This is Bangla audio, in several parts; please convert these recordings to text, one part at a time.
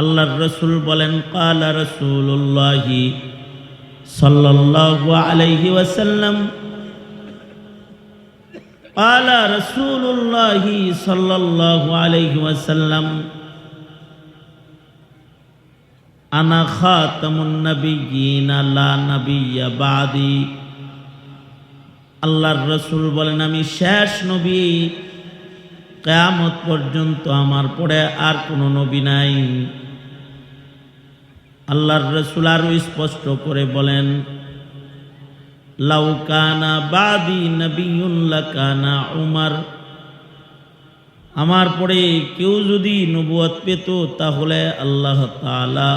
আল্লাহর রসুল বলেন, কালা রসুল্লাহি সাল্লাল্লাহু আলাইহি ওয়াসাল্লাম, কালা রসুল্লাহি সাল্লাল্লাহু আলাইহি ওয়াসাল্লাম, আনা খাতামুন নবিয়িনা লা নবিয়্যা বাদি। আল্লাহর রসুল বলেন, আমি শেষ নবী, কেয়ামত পর্যন্ত আমার পড়ে আর কোনো নবী নাই। আল্লাহর রসুল আরও স্পষ্ট করে বলেন লাউকানা বাদি নবীকানা উমার। আমার পরে কেউ যদি নবুয়ত পেত, তাহলে আল্লাহ তাআলা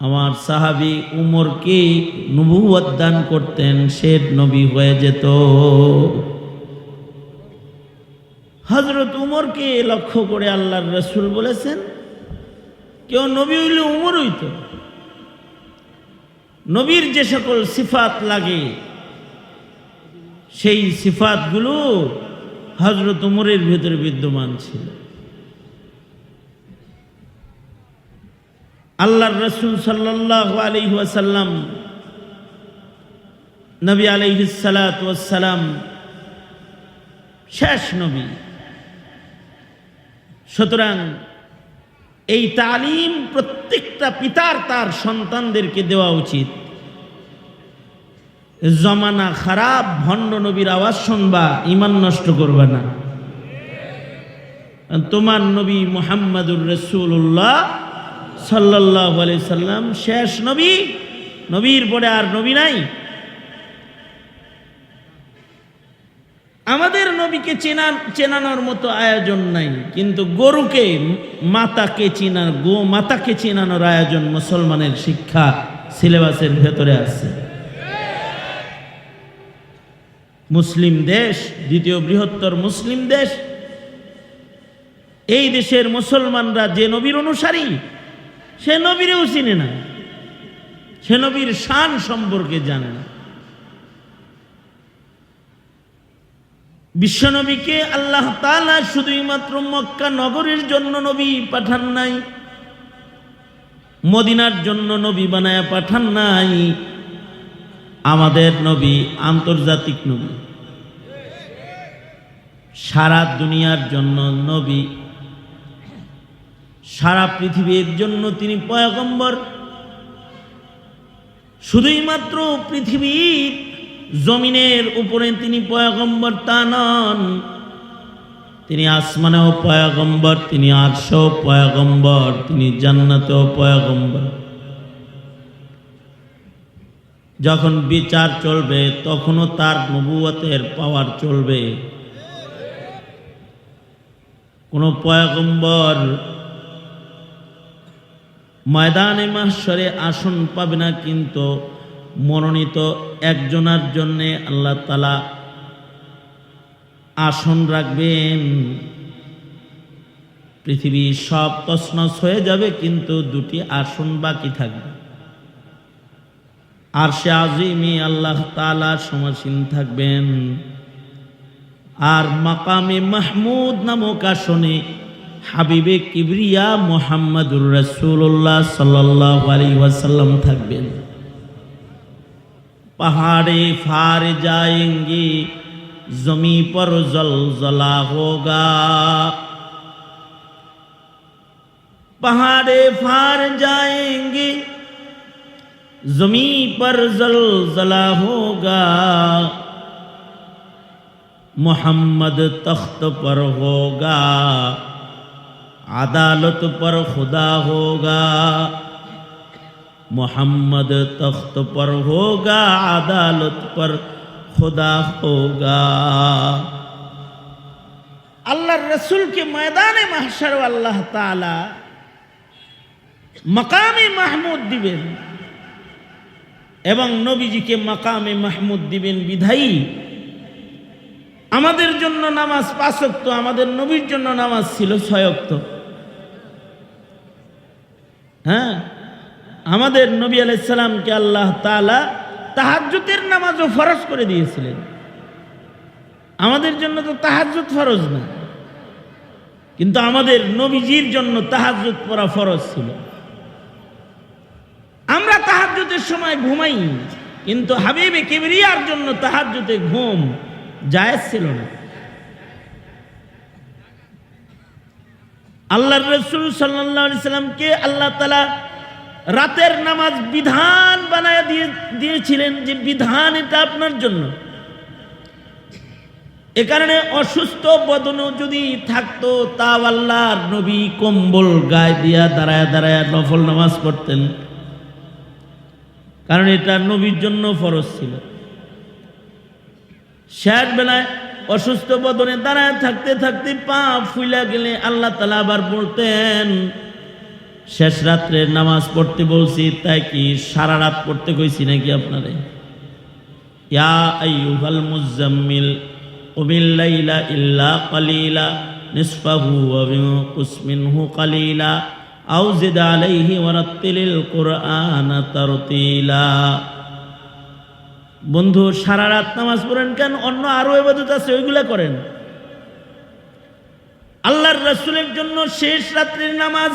আমার সাহাবি উমরকে নবুয়ত দান করতেন, সে নবী হয়ে যেত। হজরত উমরকে লক্ষ্য করে আল্লাহর রসুল বলেছেন কেউ নবী হইলে উমর হইতো। নবীর যে সকল সিফাত লাগে, সেই সিফাতগুলো হজরত উমরের ভেতরে বিদ্যমান ছিল। আল্লাহর রসুল সাল্লাহ আলহি ওয়াসাল্লাম, নবী আলহিসালাম শেষ নবী। সুতরাং এই তালিম প্রত্যেকটা পিতার তার সন্তানদেরকে দেওয়া উচিত। জমানা খারাপ, ভণ্ড নবীর আওয়াজ শুনবা ইমান নষ্ট করবে না। তোমার নবী মোহাম্মদুর রসুল্লাহ সাল্লাহ সাল্লাম শেষ নবী, নবীর পরে আর নবী নাই। আমাদের নবীকে চেনা চেনানোর মতো আয়োজন নাই। কিন্তু গরুকে, মাতাকে চেনার গো মাতাকে চেনানোর আয়োজন মুসলমানের শিক্ষা সিলেবাসের ভেতরে আছে। মুসলিম দেশ, দ্বিতীয় বৃহত্তর মুসলিম দেশ, এই দেশের মুসলমানরা যে নবীর অনুসারী, সে নবীরেও চিনে না। সে নবীর শান সম্পর্কে জানে না। বিশ্বনবীকে আল্লাহ তালা শুধুই মাত্র মক্কা নগরের জন্য নবী পাঠান নাই, মদিনার জন্য নবী বানায় পাঠান নাই, আমাদের নবী আন্তর্জাতিক নবী। সারা দুনিয়ার জন্য নবী, সারা পৃথিবীর জন্য তিনি পয়গম্বর। শুধুই মাত্র পৃথিবীর জমিনের উপরে তিনি পয়গম্বর তা নন তিনি আসমানেও পয়গম্বর, তিনি আটশো পয়গম্বর, তিনি জান্নাতেও পয়গম্বর। যখন বিচার চলবে, তখনও তার নবুয়তের পাওয়ার চলবে। কোনো পয়গম্বর ময়দানে মাসরে আসন পাবে না, কিন্তু মনোনীত একজনার জন্যে আল্লাহ তালা আসন রাখবেন। পৃথিবী সব তসনস হয়ে যাবে, কিন্তু দুটি আসন বাকি থাকবে। আর সে আজিমি আল্লাহ তালা সমাসীন থাকবেন। আর মাকামে মাহমুদ নামক আসনে হাবিবে কিবরিয়া মোহাম্মদুর রসুল্লাহ সাল্লাহ আলী ওয়াসাল্লাম থাকবেন। पहाड़े फार जाएंगे जमी पर जलजला होगा पहाड़े फार जाएंगे जमी पर जलजला होगा मोहम्मद तख्त पर होगा अदालत पर खुदा होगा मोहम्मद तख्त पर होगा अदालत पर खुदा होगा আল্লাহর রসুলকে ময়দানে মাহসার আল্লাহ তালা মকামে মাহমুদ দিবেন এবং নবীজিকে মকামে মাহমুদ দিবেন বিধায়ী আমাদের জন্য নামাজ পাঁচক্ত আমাদের নবীর জন্য নামাজ ছিল ছয়ক্ত হ্যাঁ আমাদের নবী আলাইসালামকে আল্লাহ তালা তাহাজ্জুতের নামাজও ফরজ করে দিয়েছিলেন। আমাদের জন্য তো তাহাজ্জুদ ফরজ না। কিন্তু আমাদের নবীজির জন্য তাহাজ্জুদ পড়া ফরজ ছিল। আমরা তাহাজ্জুদের সময় ঘুমাই, কিন্তু হাবিবে কেবরিয়ার জন্য তাহাজ্জুদে ঘুম জায়েজ ছিল না। আল্লাহর রসুল সাল্লাহ সাল্লামকে আল্লাহ তালা রাতের নামাজ বিধান বানায় দিয়ে দিয়েছিলেন যে বিধান এটা আপনার জন্য। এ কারণে অসুস্থ বদন যদি থাকতো, তাও আল্লাহর নবী কম্বল গায়ে দিয়া দাঁড়ায় দাঁড়ায় নফল নামাজ পড়তেন। কারণ এটা নবীর জন্য ফরজ ছিল। শেষ বেলায় অসুস্থ বদনে দাঁড়ায় থাকতে থাকতে পা ফুইলা গেলে আল্লাহ তালা আবার বলতেন শেষ রাত্রের নামাজ পড়তে বলছি, তাই কি সারা রাত পড়তে কইছি নাকি আপনারে? ইয়া মুজাম্মিল আলাইহি বন্ধু, সারা রাত নামাজ পড়েন কেন? অন্য আরও এবাদত আছে, ওইগুলা করেন। আল্লাহর রাসূলের জন্য শেষ রাত্রের নামাজ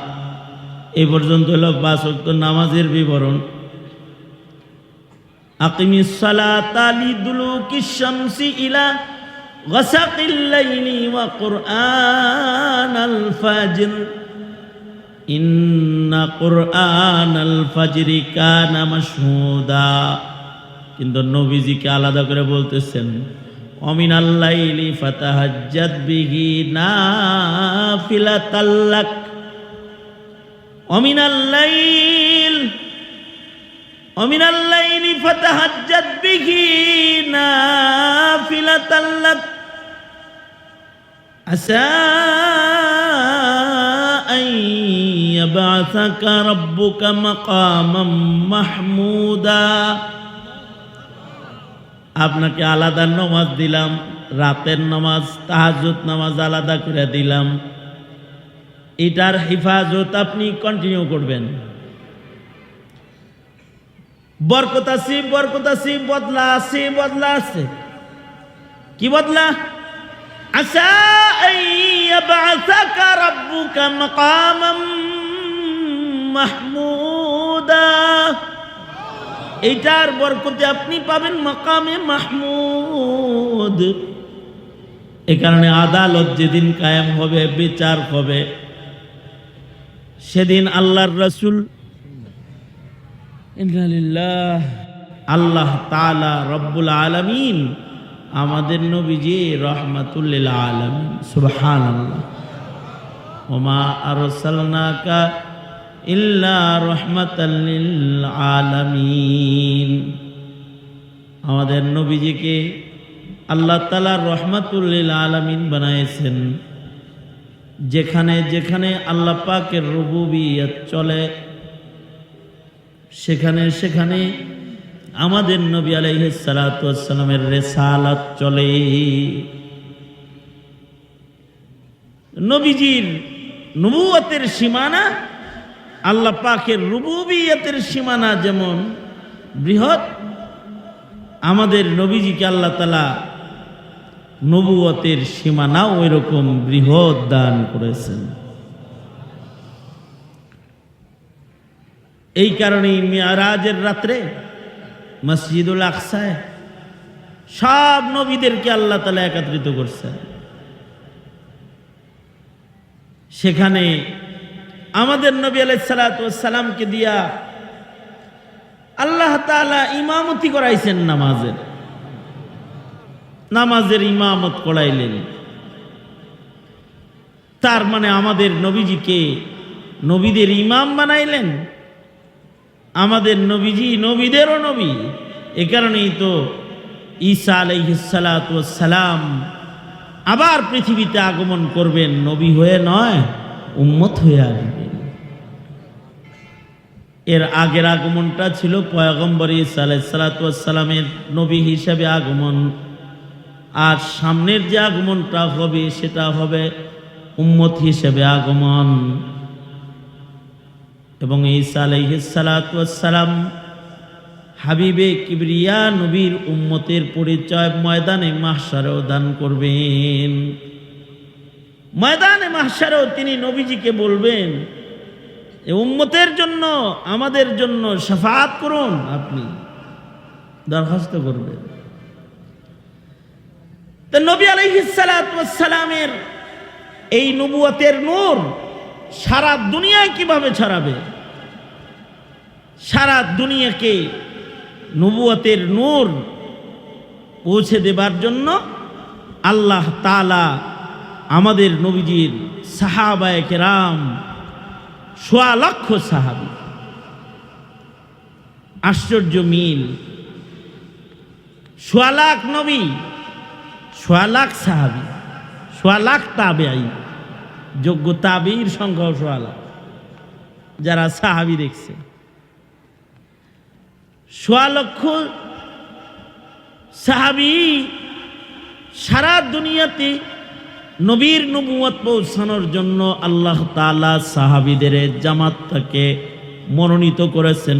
এ পর্যন্ত হল বাসক্ত নামাজের বিবরণ। আকিমি সালাতালি দুলু কিশামসি ইলা গসাকিল লাইলি ওয়া কুরআন আল ফাজর। ইন্না কুরআন আল ফাজরি কানা মাশহুদা। কিন্তু নবীজিকে আলাদা করে বলতেছেন অমিন আল্লাইলি ফাতাহাজ্জাত বিহি নাফিলাতাল্লাক অমিনাল্লাইল অমিনাল্লাইল ফাতাহাজ্জাত বিহি নাফিলাতাল লাক। আসা আন ইয়াবআসাকা রাব্বুকা মাকামাম মাহমুদা। আপনাকে আলাদা নামাজ দিলাম, রাতের নামাজ তাহাজুদ নামাজ আলাদা করে দিলাম। এটার হেফাজত আপনি কন্টিনিউ করবেন। বরকত আছে বরকত আছে, বদলা আছে বদলা আছে। কি বদলা? এইটার বরকতে আপনি পাবেন মাকামে মাহমুদ। এ কারণে আদালত যেদিন কায়েম হবে, বিচার হবে। সেদিন আল্লাহর রসুল আল্লাহ তালা রব্বুল আলমিন আমাদের নবীজি রহমাতুল্লিল আলমিন সুবহান আল্লাহ ওমা আরসালনাকা ইল্লা রহমাতাল্লিল আলমিন। আমাদের নবীজিকে আল্লাহ তালা রহমাতুল্লিল আলমিন বানাইছেন। যেখানে যেখানে আল্লাহ পাকের রুবুবিয়ত চলে, সেখানে সেখানে আমাদের নবী আলাইসালামের রেসালাত চলে। নবীজির নবুয়তের সীমানা, আল্লাহ পাকের রুবুবিয়তের সীমানা যেমন বৃহৎ, আমাদের নবীজিকে আল্লাহ তালা নবুয়তের সীমানা ওই রকম বৃহৎ দান করেছেন। এই কারণেই মেয়ারাজের রাত্রে মসজিদুল আকসায় সব নবীদেরকে আল্লাহ তালা একত্রিত করছে সেখানে আমাদের নবী আলাইসালামকে দিয়া আল্লাহ তালা ইমামতি করাইছেন নামাজের। নামাজের ইমামত করাইলেন তার মানে আমাদের নবীজিকে নবীদের ইমাম বানাইলেন। আমাদের নবীজি নবীদেরও নবী। এ কারণেই তো ঈসা আলাইসালাম আবার পৃথিবীতে আগমন করবেন, নবী হয়ে নয়, উম্মত হয়ে আসবেন। এর আগের আগমনটা ছিল পয়গম্বর ইসা সালাতামের নবী হিসাবে আগমন। আর সামনের যে আগমনটা হবে, সেটা হবে উম্মত হিসেবে আগমন। এবং ঈসা আলাইহিসালাম হাবিবে কিবরিয়া নবীর উম্মতের পরিচয় ময়দানে মাহসারেও দান করবেন। ময়দানে মাহসারেও তিনি নবীজিকে বলবেন উম্মতের জন্য, আমাদের জন্য সাফাত করুন আপনি, দরখাস্ত করবেন। তো নবী আলহিসালামের এই নবুয়তের নূর সারা দুনিয়ায় কীভাবে ছড়াবে? সারা দুনিয়াকে নবুয়তের নূর পৌঁছে দেবার জন্য আল্লাহ তালা আমাদের নবীজির সাহাবায় কেরাম সোয়া লক্ষ সাহাবি। আশ্চর্য মিল। সোয়া লাখ নবী সোয়া লাখ সাহাবি, সোয়া লাখ তাবেআই যোগ্য তাবির সংখ্যাও সোয়া লাখ, যারা সাহাবি দেখছে। সোয়া লক্ষ সাহাবি সারা দুনিয়াতে নবীর নবুয়ত পৌঁছানোর জন্য আল্লাহ তালা সাহাবিদের জামাতটাকে মনোনীত করেছেন।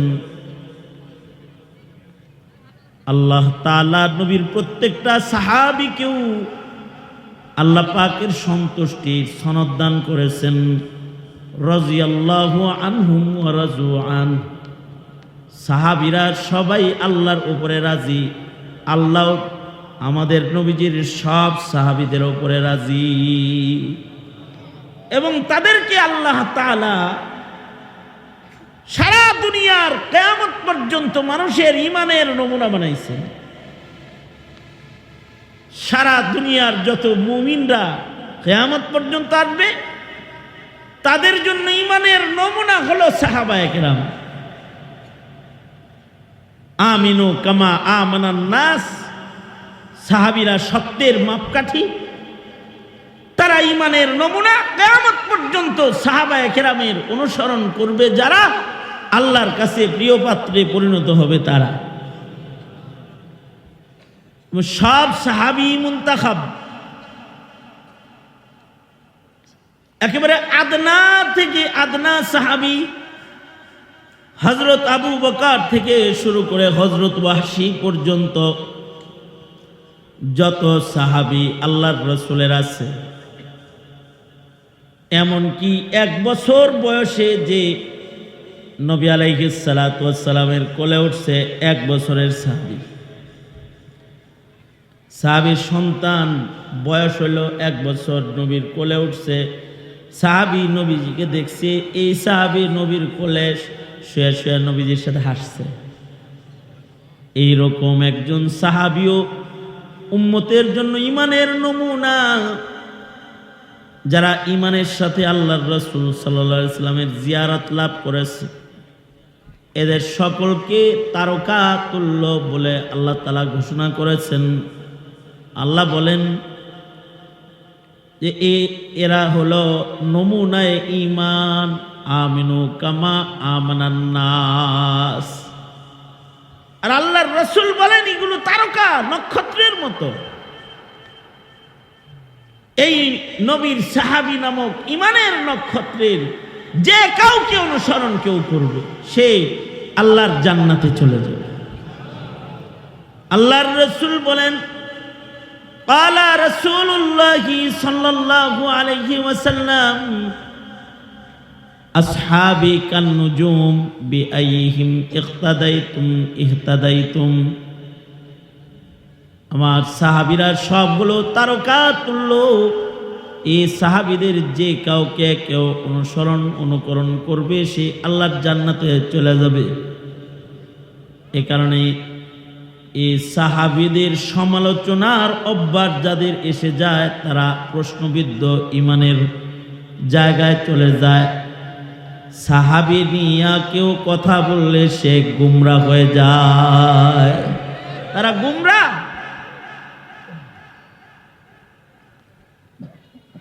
আল্লাহ তালা নবীর প্রত্যেকটা সাহাবিকেও আল্লাহ পাকের সন্তুষ্টির সনদান করেছেন। রাজি আল্লাহ আনহুম রাজু আন। সাহাবিরা সবাই আল্লাহর উপরে রাজি। আল্লাহ আমাদের নবীজির সব সাহাবিদের উপরে রাজি। এবং তাদেরকে আল্লাহ তালা সারা দুনিয়ার কেয়ামত পর্যন্ত মানুষের ইমানের নমুনা বানাইছে। সারা দুনিয়ার যত মুমিনরা কেয়ামত পর্যন্ত আসবে, তাদের জন্য ইমানের নমুনা হলো সাহাবায় কেরাম। আমিনু কামা আমানান নাস, সাহাবিরা সত্যের মাপকাঠি। তারা ইমানের নমুনা কেয়ামত পর্যন্ত সাহাবায় কেরামের অনুসরণ করবে যারা আল্লাহর কাছে প্রিয় পাত্রে পরিণত হবে তারা। সব সাহাবি মুন্তাখাব, একেবারে আদনা থেকে আদনা সাহাবি হজরত আবু বকার থেকে শুরু করে হজরত ওয়াসি পর্যন্ত যত সাহাবি আল্লাহর রসুলের আছে, এমনকি এক বছর বয়সে যে নবী আলাইহিসালামের কোলে উঠছে এক বছরের সাহাবি। সাহাবির সন্তান বয়স হইল এক বছর, নবীর কোলে উঠছে। সাহাবি নবীজিকে দেখছে, এই সাহাবি নবীর কোলে শুয়ে শুয়ে নবীজির সাথে হাসছে। এইরকম একজন সাহাবিও উম্মতের জন্য ইমানের নমুনা। যারা ইমানের সাথে আল্লাহর রসুল সাল্লা ইসলামের জিয়ারত লাভ করেছে এদের সকলকে তারকা তুল্য বলে আল্লাহ তালা ঘোষণা করেছেন। আল্লাহ বলেন যে এ, এরা হলো নমুনায় ইমান আমিনু কামা আমানান্নাস আর আল্লাহর রসুল বলেন এগুলো তারকা নক্ষত্রের মতো। এই নবীর সাহাবি নামক ইমানের নক্ষত্রের যে কাউকে অনুসরণ কেউ করবে, সে আল্লাহর জান্নাতে চলে যাবে। আল্লাহর রসুল বলেন আলা রসুল্লাহ সাল্লাল্লাহু আলাইহি ওয়াসাল্লাম, আসহাবি কান্নুজুম বিআইহিম ইখতাদাইতুম ইহতাদাইতুম। আমার সাহাবিরা সবগুলো তারকা তুল্য এই সাহাবিদের যে কাউকে কেউ অনুসরণ, অনুকরণ করবে, সে আল্লাহর জান্নাতে চলে যাবে। এ কারণে এই সাহাবিদের সমালোচনার অভ্যাস যাদের এসে যায়, তারা প্রশ্নবিদ্ধ ইমানের জায়গায় চলে যায়। সাহাবি নিয়া কেউ কথা বললে সে গুমরা হয়ে যায়। তারা গুমরা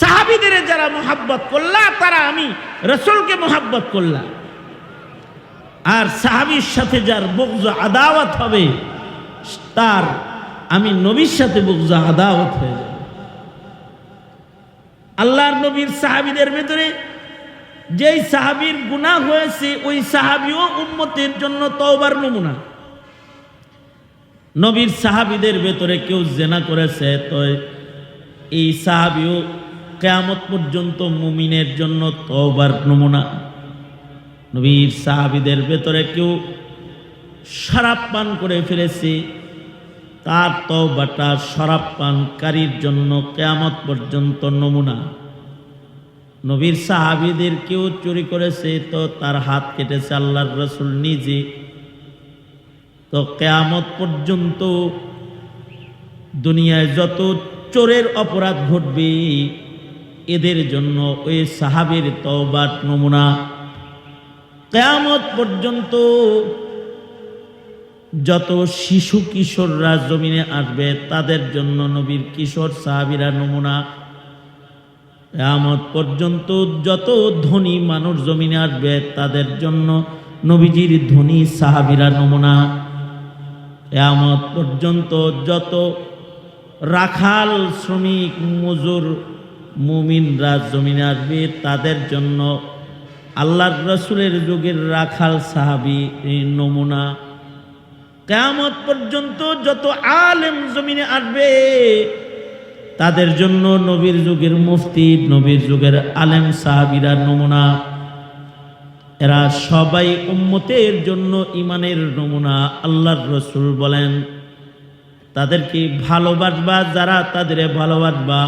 সাহাবিদের যারা মোহাব্বত করলা, তারা আমি রসুলকে মোহাব্বত করলাম। আর সাহাবির সাথে যার বগজ আদাওয়াত হবে, তার আমি নবীর সাথে বগজ আদাওয়াত হয়ে যাবে। আল্লাহর নবীর সাহাবিদের ভেতরে যেই সাহাবির গুনাহ হয়েছে, ওই সাহাবিও উম্মতের জন্য তওবার নমুনা। নবীর সাহাবিদের ভেতরে কেউ জেনা করেছে, তো এই সাহাবিও কেয়ামত পর্যন্ত মুমিনের জন্য তওবার নমুনা। নবীর সাহাবিদের ভেতরে কেউ শরাব পান করে ফেলেছে, তার তওবাটা শরাব পানকারীর জন্য কেয়ামত পর্যন্ত নমুনা। নবীর সাহাবিদের কেউ চুরি করেছে তো তার হাত কেটেছে আল্লাহর রসুল নিজে। তো কেয়ামত পর্যন্ত দুনিয়ায় যত চোরের অপরাধ ঘটবে এদের জন্য ওই সাহাবের তওবার নমুনা। কেয়ামত পর্যন্ত যত শিশু কিশোররা জমিনে আসবে, তাদের জন্য নবীর কিশোর সাহাবিরা নমুনা। কেয়ামত পর্যন্ত যত ধনী মানুষ জমিনে আসবে, তাদের জন্য নবীজির ধনী সাহাবিরা নমুনা। কেয়ামত পর্যন্ত যত রাখাল শ্রমিক, মজুর মুমিনরা জমিনে আসবে, তাদের জন্য আল্লাহর রসুলের যুগের রাখাল সাহাবি নমুনা। কেয়ামত পর্যন্ত যত আলেম জমিনে আসবে, তাদের জন্য নবীর যুগের মুফতি, নবীর যুগের আলেম সাহাবিরা নমুনা। এরা সবাই উম্মতের জন্য ইমানের নমুনা, আল্লাহর রসুল বলেন। তাদেরকে ভালোবাসবা, যারা তাদের ভালোবাসবা।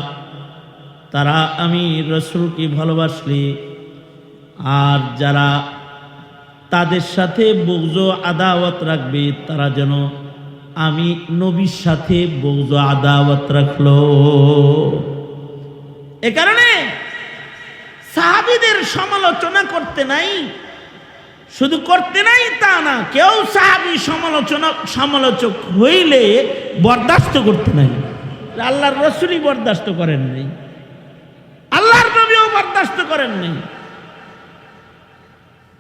তারা আমি রসুলকে ভালোবাসলি। আর যারা তাদের সাথে বৌজ আদাওয়াত রাখবে, তারা যেন আমি নবীর সাথে বৌজ আদাওয়াত রাখল। এ কারণে সাহাবিদের সমালোচনা করতে নাই। শুধু করতে নাই তা না, কেউ সাহাবি সমালোচনা, সমালোচক হইলে বরদাস্ত করতে নাই। আল্লাহর রসুলই বরদাস্ত করেন নাই। আল্লাহর নবীও বরদাস্ত করেন নাই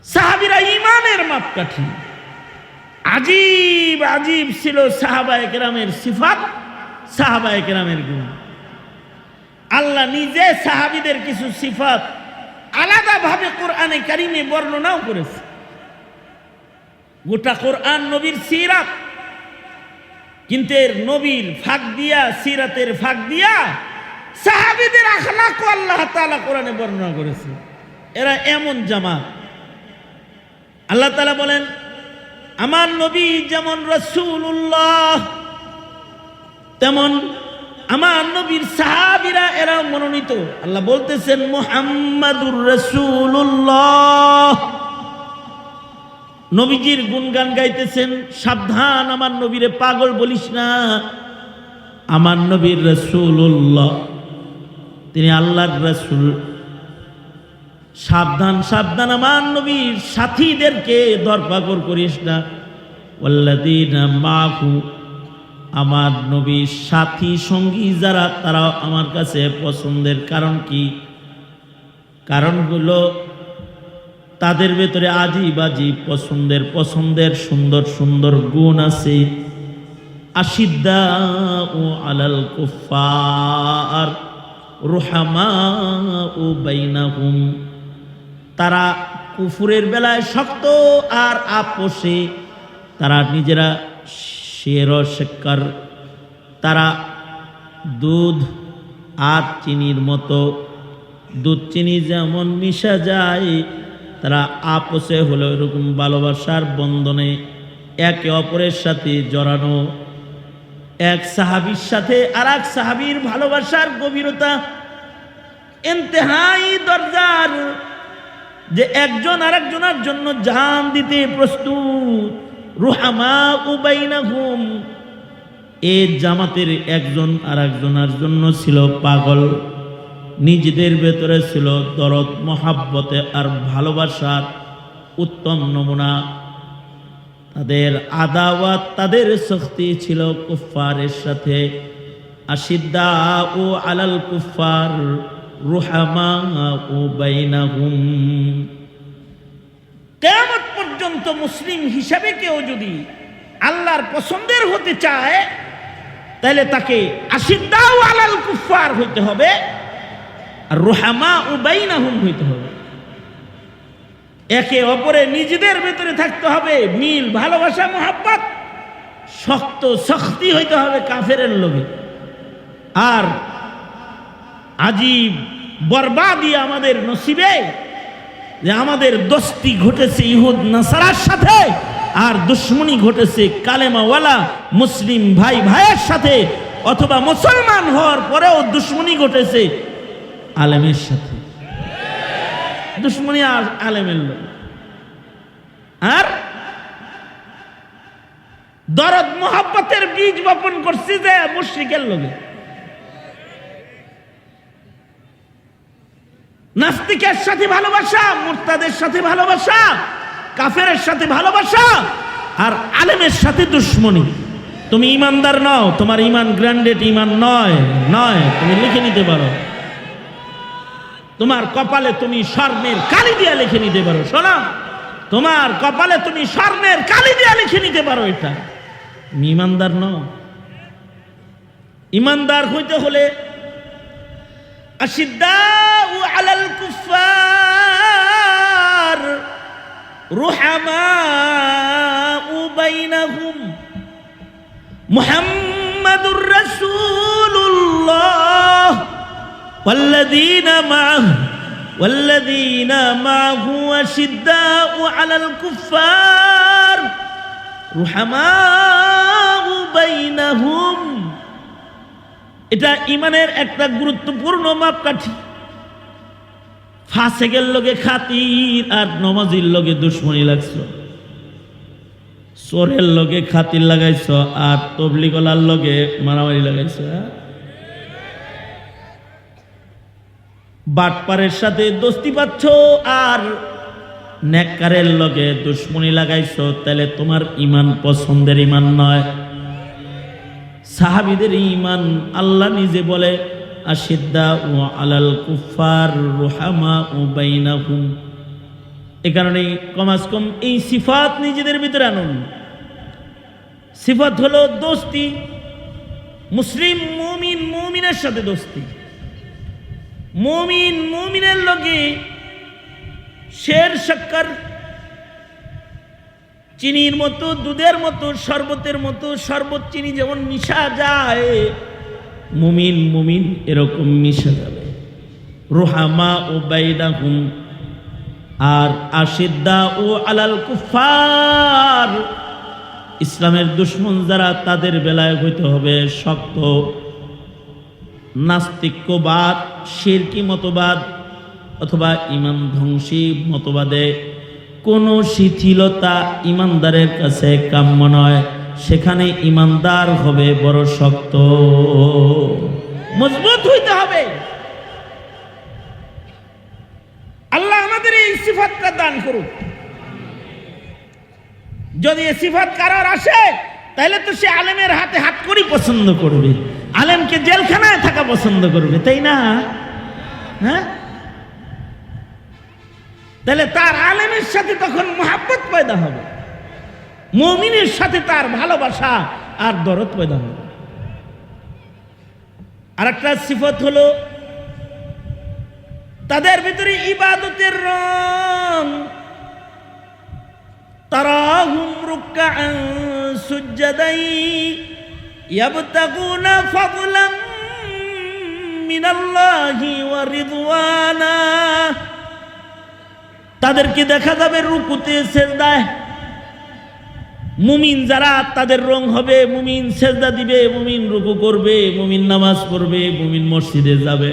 সাহাবিরা ইমানের মাপকাঠি। আজীব আজীব ছিল সাহাবা একরামের সিফাত সাহাবা একরামের গুণ। আল্লাহ নিজে সাহাবিদের কিছু সিফাত আলাদাভাবে কোরআনে কারিমে বর্ণনাও করেছে। গোটা কোরআন নবীর সিরাত। কিন্তু এর নবীর ফাঁক দিয়া, সিরাতের ফাঁক দিয়া সাহাবিদের আখলাক আল্লাহ তাআলা কোরআনে বর্ণনা করেছে। এরা এমন জামা আল্লাহ তালা বলেন, আমার নবী যেমন রসুল্লাহ তেমন আমার নবীর সাহাবিরা এরা মনোনীত। আল্লাহ বলতেছেন, মোহাম্মদুর রসুল্লাহ নবীজির গুণগান গাইতেছেন, সাবধান, আমার নবীরে পাগল বলিস না। আমার নবীর রসুল্লাহ তিনি আল্লাহর রসুল। সাবধান সাবধান, আমার নবীর সাথীদেরকে দরপাকর করিস না। মাহু, আমার নবীর সাথী সঙ্গী যারা, তারা আমার কাছে পছন্দের কারণ কি? কারণগুলো তাদের ভেতরে আজিব আজিব পছন্দের পছন্দের সুন্দর সুন্দর গুণ আছে। আশিদ্দা ও আলাল কুফার রুহামা বাইনাহুম। তারা কুফুরের বেলায় শক্ত আর আপোষে, তারা নিজেরা শের শেখার তারা দুধ আর চিনির মতো, দুধ চিনি যেমন মিশা যায়, তারা আপোষে হলো এরকম ভালোবাসার বন্ধনে, একে অপরের সাথে জড়ানো। এক সাহাবির সাথে আর এক সাহাবির ভালোবাসার গভীরতা। এন্তেহাই দরজার যে একজন আরেকজনের জন্য জান দিতে প্রস্তুত। রুহামা উবাইনাহুম এ জামাতের একজন আর একজনের জন্য ছিল পাগল। নিজেদের ভেতরে ছিল দরদ, মহাব্বতে আর ভালোবাসার উত্তম নমুনা। তাদের আদাওয়াত তাদের শক্তি ছিল কুফারের সাথে। আশিদ্দা ও আলাল কুফার রুহামা ও বাইনাহুম। কেয়ামত পর্যন্ত মুসলিম হিসাবে কেউ যদি আল্লাহর পছন্দের হতে চায়, তাহলে তাকে আশিদ্দা ও আলাল কুফার হইতে হবে আর রুহামা ও বাইনাহুম হইতে হবে। একে অপরে নিজেদের ভেতরে থাকতে হবে। মিল, ভালোবাসা, মোহাব্বত, শক্ত শক্তি হইতে হবে কাফেরের লোভে। আর আজীব বরবাদি আমাদের নসিবে যে আমাদের দোস্তি ঘটেছে ইহুদ নাসারার সাথে, আর দুশ্মনী ঘটেছে কালেমাওয়ালা মুসলিম ভাই ভাইয়ের সাথে, অথবা মুসলমান হওয়ার পরেও দুশ্মনী ঘটেছে আলেমের সাথে। দুশ্মনী আলেমের লোক। আর? দরদ, মোহাব্বতের বীজ বপন করছি যে মুশ্রিকের লোকে। নাস্তিকের সাথে ভালোবাসা, মুরতাদের সাথে ভালোবাসা কাফের সাথে ভালোবাসা, আর আলেমের সাথে দুশ্মনী। তুমি ইমানদার নও, তোমার ইমান গ্র্যান্ডেড ইমান নয় নয়, তুমি লিখে নিতে পারো। তোমার কপালে তুমি স্বর্ণের কালি দিয়া লিখে নিতে পারো, শোনা। তোমার কপালে তুমি স্বর্ণের কালি দিয়া লিখে নিতে পারো এটা। ইমানদার ন ইমানদার হইতে হলে আলাল কুফার রুহামা উবাইনাহুম মুহাম্মাদুর والذين معه والذين معه أشداء على الكفار رحماء بينهم এটা ইমানের একটা গুরুত্বপূর্ণ মাপকাঠি ফাঁসেকের লগে খাতির আর নমাজির লগে দুশ্মনী লাগছো চোরের লগে খাতির লাগাইছ আর তবলিগলার লগে মারামারি লাগাইছ বাটপারের সাথে দোস্তি পাচ্ছ আর নেককারের লগে দুশ্মনী লাগাইছ, তাহলে তোমার ইমান পছন্দের ইমান নয়। সাহাবিদের ইমান আল্লাহ নিজে বলে, আশিদ্দা ও আলাল কুফার রোহামা ও বাইনাহুম। এ কারণে কমাস কম এই সিফাত নিজেদের ভিতরে আনুন। সিফাত হলো দোস্তি, মুসলিম মুমিন মুমিনের সাথে দোস্তি। মুমিন মুমিনের লগে শের শক্কর, চিনির মতো, দুধের মতো, শরবতের মতো, শরবত, চিনি যেমন মিশা যায়, মুমিন মুমিন এরকম মিশা যাবে। রোহামা ও বাইদাহুম আর আশিদ্দা ও আলাল কুফার ইসলামের দুশ্মন যারা তাদের বেলায় হইতে হবে শক্ত নাস্তিক্যবাদ শিরকি মতবাদ অথবা ইমান ধ্বংসী মতবাদে কোনো শিথিলতা ইমানদারের কাছে কাম্য নয়। সেখানে ইমানদার হবে বড় শক্ত। মজবুত হইতে হবে। আল্লাহ আমাদের এই সিফাতটা দান করুক। যদি এই সিফাত কারার আসে তাহলে তো সে আলেমের হাতে হাত করি পছন্দ করবে। আলেমকে জেলখানায় থাকা পছন্দ করবে, তাই না? হ্যাঁ? তাহলে তার আলেমের সাথে তখন মহাব্বত পয়দা হবে। মমিনের সাথে তার ভালোবাসা আর দরদ পয়দা হবে। আর একটা সিফত হলো, তাদের ভিতরে ইবাদতের রং। তারাহুম রুকআন সুজ্জাদাই। ইয়াবতাগুনা ফাদলাম মিনাল্লাহি ওয়া রিদওয়ানা তাদেরকে দেখা যাবে রুকুতে সেজদায়। মুমিন যারা, তাদের রং হবে, মুমিন সেজদা দিবে, মুমিন রুকু করবে, মুমিন নামাজ পড়বে, মুমিন মসজিদে যাবে।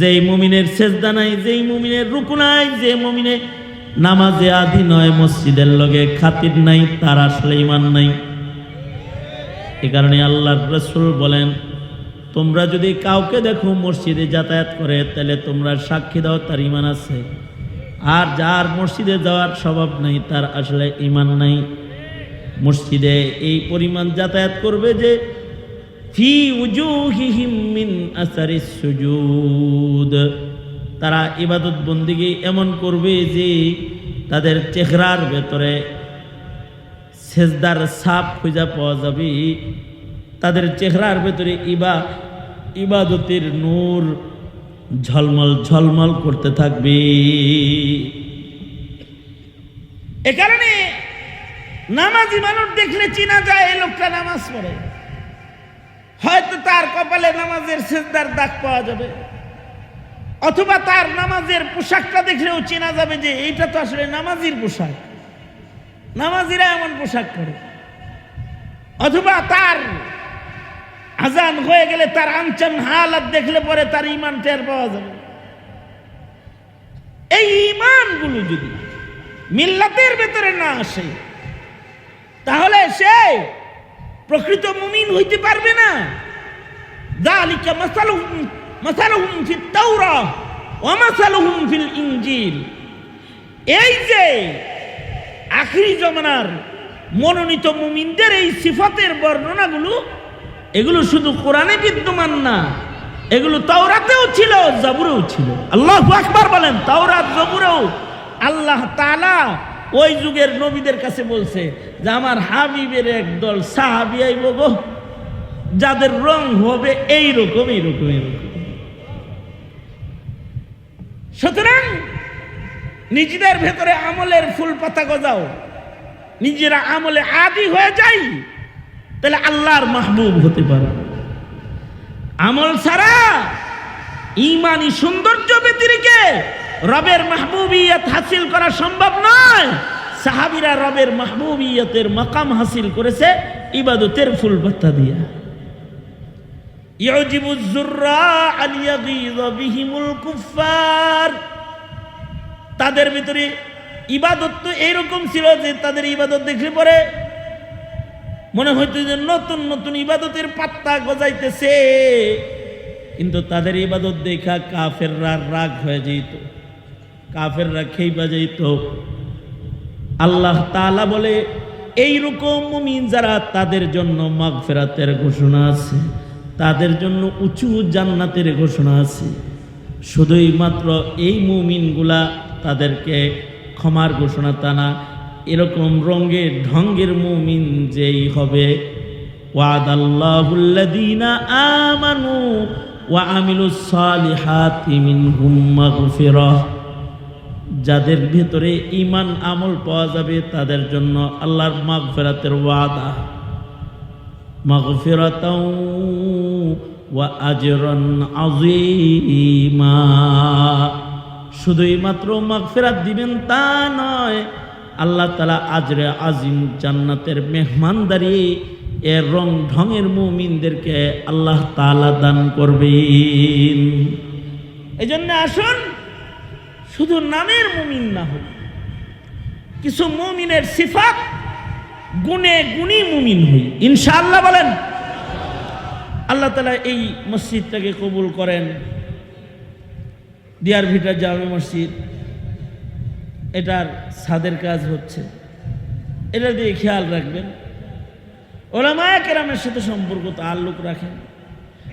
যেই মুমিনের সেজদা নাই, যেই মুমিনের রুকু নাই, যে মুমিনে নামাজে আদি নয়, মসজিদের লগে খাতির নাই, তার আসলে ইমান নাই। এ কারণে আল্লাহ রসুল বলেন, তোমরা যদি কাউকে দেখো মসজিদে যাতায়াত করে, তাহলে তোমরা সাক্ষী দাও তার ইমান আছে। আর যার মসজিদে যাওয়ার স্বভাব নাই, তার আসলে ইমান নাই। মসজিদে এই পরিমাণ যাতায়াত করবে যে, ফি মিন তারা ইবাদত বন্দিগি এমন করবে যে, তাদের চেহারার ভেতরে সেজদার সাপ খুঁজা পাওয়া যাবে। তাদের চেহারার ভেতরে ইবা, ইবাদতের নূর ঝলমল ঝলমল করতে থাকবে। এ কারণে নামাজি মানুষ দেখলে চিনা যায়, এই লোকটা নামাজ পড়ে। হয়তো তার কপালে নামাজের সেজদার দাগ পাওয়া যাবে। অথবা তার নামাজের পোশাকটা দেখলেও চেনা যাবে যে এইটা তো আসলে নামাজির পোশাক। নামাজিরা এমন পোশাক পরে। অথবা তার আজান হয়ে গেলে তার আনচান হালাত দেখলে পরে তার ইমান টের পাওয়া যাবে। এই ইমানগুলো যদি মিল্লাতের ভেতরে না আসে, তাহলে সে প্রকৃত মুমিন হইতে পারবে না। দালিকা মাসালুহুম মাসালুহুম ফিত তাওরা, ওয়া মাসালুহুম ফিল ইনজিল। এই যে আখরি জমানার মনোনীত মুমিনদের এই সিফাতের বর্ণনাগুলো, এগুলো শুধু কোরআনে বিদ্যমান না, এগুলো তাওরাতেও ছিল, জাবুরেও ছিল। আল্লাহ আকবার বলেন, তাওরাত, জবুরেও আল্লাহ তালা ওই যুগের নবীদের কাছে বলছে যে, আমার হাবিবের একদল সাহাবি আইব গো, যাদের রং হবে এই রকম এইরকম এইরকম। সুতরাং নিজেদের ভেতরে আমলের ফুল পাতা গজাও। নিজেরা আমলে আদি হয়ে যাই, তাহলে আল্লাহর মাহবুব হতে পারে। আমল ছাড়া ইমানি সৌন্দর্য ব্যতিরিকে রবের মাহবুবিয়ত হাসিল করা সম্ভব নয়। সাহাবিরা রবের মাহবুবিয়তের মাকাম হাসিল করেছে, ইবাদতের ফুল পাতা দিয়া। ইউজিবু যুররা আলিয়াগিয বিহিমুল কুফার তাদের ভিতরে ইবাদত তো এইরকম ছিল যে তাদের ইবাদত দেখলে পরে মনে হইতো যে নতুন নতুন ইবাদতের পাত্তা গজাইতেছে। কিন্তু তাদের ইবাদত দেখা কাফেররা রাগ হয়ে যেত। কাফেররা খেইবা যেত। আল্লাহ তাআলা বলে, এইরকম মুমিন যারা তাদের জন্য মাগফিরাতের ঘোষণা আছে, তাদের জন্য উঁচু জান্নাতের ঘোষণা আছে। শুধুই মাত্র এই মুমিনগুলা তাদেরকে ক্ষমার ঘোষণা তা না এরকম রঙের ঢঙ্গের মুমিন যেই হবে। ওয়াদাল্লাহুল্লাযীনা আমানু ওয়া আমিলুস সালিহাতি মিনহুম মাগফিরাহ। যাদের ভেতরে ইমান আমল পাওয়া যাবে, তাদের জন্য আল্লাহর মাগফিরাতের ওয়াদা। মাগফিরাতাও ওয়া আজরান আযীমা। শুধুই মাত্র মাগফিরাত দিবেন তা নয়, আল্লাহ তালা আজরে আজিম জান্নাতের মেহমানদারি, এর রং ঢঙের মুমিনদেরকে আল্লাহ তালা দান করবেন। এই জন্য আসুন, শুধু নামের মুমিন না হোক, কিছু মুমিনের সিফাত গুণে গুণী মুমিন হই। ইনশাআল্লাহ বলেন, আল্লাহ তালা এই মসজিদটাকে কবুল করেন। দিয়ার ভিটা জামে মসজিদ। এটার ছাদের কাজ হচ্ছে। এটা দিয়ে খেয়াল রাখবেন। ওলামায়া কেরামের সাথে সম্পর্ক তাল্লুক রাখেন।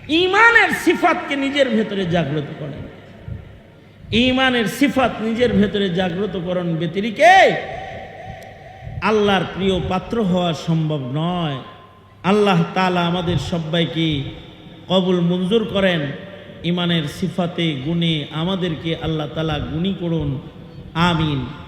ইমানের সিফাতকে নিজের ভেতরে জাগ্রত করেন। ইমানের সিফাত নিজের ভেতরে জাগ্রতকরণ ব্যতিরিকে আল্লাহর প্রিয় পাত্র হওয়া সম্ভব নয়। আল্লাহ তালা আমাদের সবাইকে কবুল মঞ্জুর করেন। ইমানের সিফাতে গুণে আমাদেরকে আল্লাহ তালা গুণী করুন। আমিন।